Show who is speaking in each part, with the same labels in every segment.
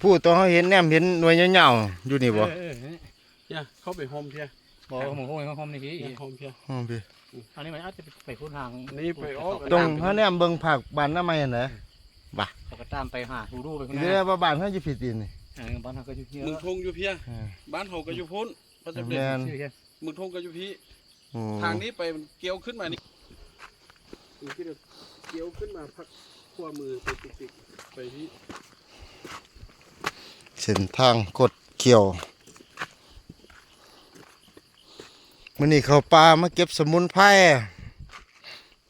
Speaker 1: ผู้ตัวเขาเห็นแนมเห็นหน่วยยาวๆอยู่นี่บ่
Speaker 2: เออเออนี่
Speaker 3: เนี่ยเข้าไปโฮมเพีย
Speaker 2: บอกว่าหมูโค้งเขาคอมนี่พี่
Speaker 3: เนี่ยโฮมเพีย
Speaker 1: อ๋อพี่
Speaker 2: อันนี้มันอาจจะไปพูดทาง
Speaker 3: นี่ไปออก
Speaker 1: ตรงเขาแนมเบิ่งผักบ้านน้ำไม้น่ะ
Speaker 2: เขาก็ตามไปหาดูดูไปคน
Speaker 1: นี่
Speaker 2: นั้
Speaker 1: แหละ
Speaker 2: น
Speaker 1: ว่าบ้านเขาอยู่ผิดอีนี่
Speaker 2: เออบ้านเขาก็อยู่เย
Speaker 3: มึง
Speaker 2: อะ
Speaker 3: ทงอยู่เพีย
Speaker 1: อ่า
Speaker 3: บ้านเฮาก็อยู่พ้นพระเจ้าเด็
Speaker 1: แม่
Speaker 3: จ
Speaker 1: น
Speaker 2: ชื่อแค่
Speaker 3: มึงทงก็อยู่พี่
Speaker 1: โอ้
Speaker 3: ทางนี้ไปมันเกี่ยวขึ้นมานี่มึงคิดว่าเกี่ยวขึ้นมาพักขั้วมือไปติกๆไปที่
Speaker 1: เส้นทางกดเขียวมื้อนี้เขาป่ามาเก็บสมุนไพร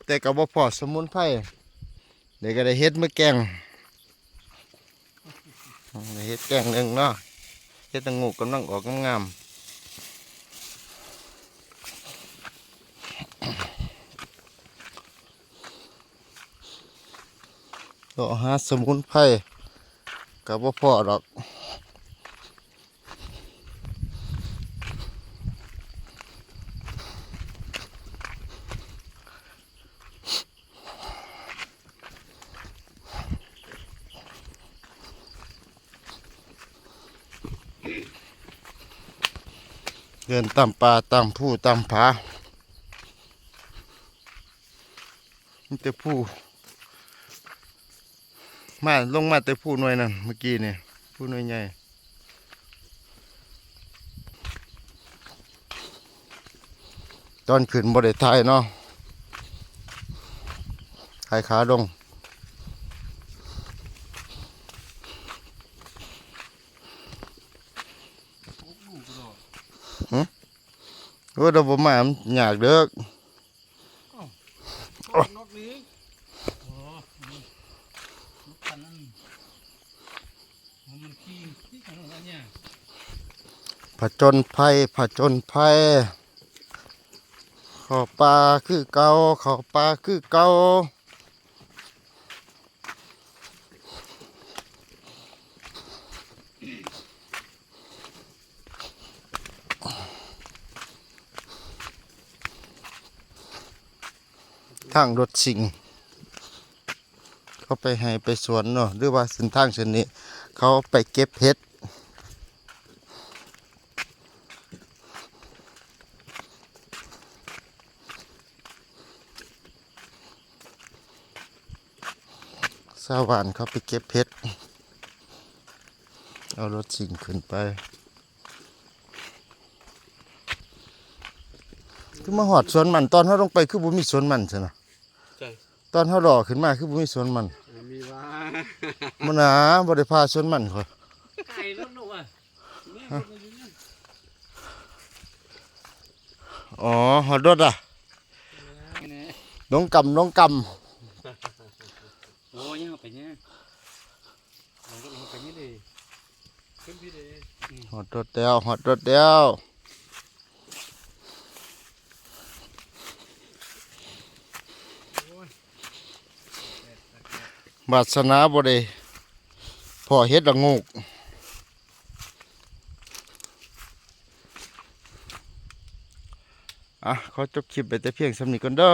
Speaker 1: แต่ก็บ่พอสมุนไพรเดี๋ยวก็ได้เฮ็ดมือแกงได้เฮ็ดแกงหนึ่งเนาะเฮ็ดตังงูกำลังออกงามๆก็หาสมุนไพรก็บ่พอดอก เดินตามป่าตามผู้ตามผามีแต่ผู้มาลงมาแต่ผู้หน่วยนั่นเมื่อกี้เนี่ยผู้หน่วยใหญ่ตอนขึ้นบริทายเนาะทายขาลง ก็เราบ่มาหยากเด้อ
Speaker 3: กนี้
Speaker 2: โอ้ลูกพันนั่นมันขี้ขี้ของอะไรเนี่ย
Speaker 1: ผจญภัยผจญภัยขอปลาคือเก่าขอปลาคือเก่า ทางรถสิงเขาไปให้ไปสวนเนาะหรือว่าเส้นทางเส้นนี้ เขาไปเก็บเห็ดสาวานเขาไปเก็บเพชรเอารถสิงขึ้นไปคือมาหอดสวนมันตอนเขาลงไปคือบุมีสวนมันใช่ไหม
Speaker 3: ใช่
Speaker 1: ตอนเขาหล่อขึ้นมาคือบุมีสวนมัน
Speaker 3: มีว่า
Speaker 1: มันหนาบริพาสวนมันเขา
Speaker 2: ไก่ลูกหนูอะ
Speaker 3: เนี่ยคนอายุเนี่ย
Speaker 1: อ๋อหอดรถอะ
Speaker 2: นี่
Speaker 1: น้องกำน้องก
Speaker 2: โอ้ยยังไปเนี่ยเราก็ลงไปนี่ดิ
Speaker 3: ขึ้นพี่เดชำ
Speaker 1: หอดรถเดียวหอดรถเดียว บาสนาบริพอเฮ็ดละงูกอะขอจบคลิปไปแต่เพียงสำนีก่อนเด้อ